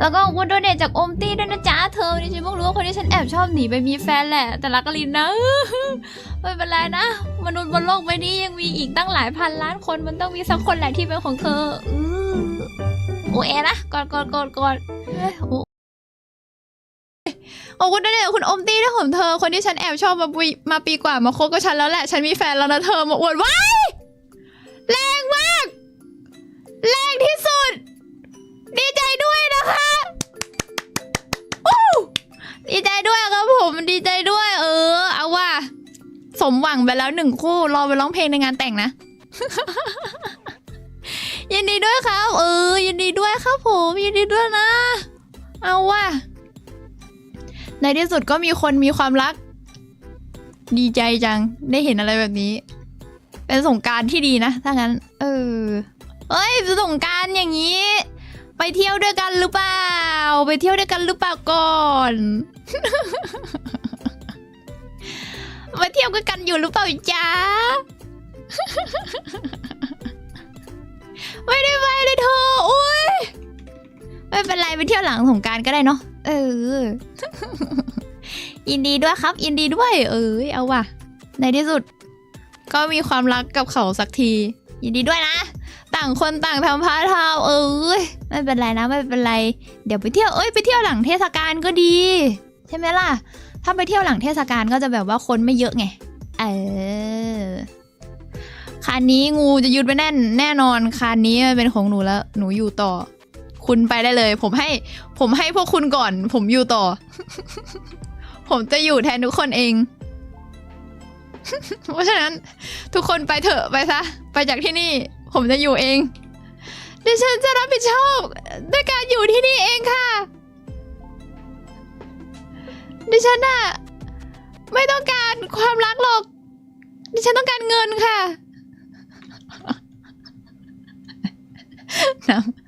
แล้วก็วุ้นโดเนทจากอมตี้ด้วยนะจ๊ะเธอดิฉันเพิ่งรู้ว่าคนที่ฉันแอบชอบหนีไปมีแฟนแหละ แต่รักกลินนะไม่เป็นไรนะ มนุษย์บนโลกใบนี้ยังมีอีกตั้งหลายพันล้านคนมันต้องมีสักคนแหละที่เป็นของเธออือโอเอนะกอดกอดกอดกอดโอ้โอ้คุณโดเนทคุณอมตี้ด้วยของเธอ คนที่ฉันแอบชอบมาปีมาปีกว่ามาคบกับฉันแล้วแหละ ฉันมีแฟนแล้วนะเธอมาอวดว้ายแรงมาก ดีใจด้วยครับผมดีใจด้วย เออ เอาว่า สมหวังไปแล้วหนึ่งคู่ รอไปร้องเพลงในงานแต่งนะ ยินดีด้วยครับ เออ ยินดีด้วยครับผม ยินดีด้วยนะ เอาว่า ในที่สุดก็มีคนมีความรัก ดีใจจัง ได้เห็นอะไรแบบนี้ เป็นสงการที่ดีนะ ถ้างั้น เออเอ้ยสงการอย่างนี้ ไปเที่ยวด้วยกันหรือเปล่า ไปเที่ยวด้วยกันหรือเปล่าก่อน มาเที่ยวกันอยู่หรือเปล่าจ๊ะ ไม่ได้ไปเลยเธออุ้ยไม่เป็นไรไปเที่ยวหลังสงการก็ได้เนาะ เออ ยินดีด้วยครับ ยินดีด้วย เออเอาว่ะ ในที่สุด ก็มีความรักกับเขาสักที ยินดีด้วยนะางคนต่างทำพาร์ทไทม์เอ้ยไม่เป็นไรนะไม่เป็นไร เดี๋ยวไปเที่ยวเอ้ยไปเที่ยวหลังเทศกาลก็ดี ใช่ไหมล่ะ ถ้าไปเที่ยวหลังเทศกาลก็จะแบบว่าคนไม่เยอะไง เออคันนี้งูจะยึดไปแน่นแน่นอนคันนี้มันเป็นของหนูแล้ว หนูอยู่ต่อ คุณไปได้เลย ผมให้ ผมให้พวกคุณก่อน ผมอยู่ต่อ ผมจะอยู่แทนทุกคนเอง เพราะฉะนั้น ทุกคนไปเถอะไปซะ ไปจากที่นี่ผมจะอยู่เองดิฉันจะรับผิดชอบด้วยการอยู่ที่นี่เองค่ะ ดิฉันอะไม่ต้องการความรักหรอก ดิฉันต้องการเงินค่ะ น้ำ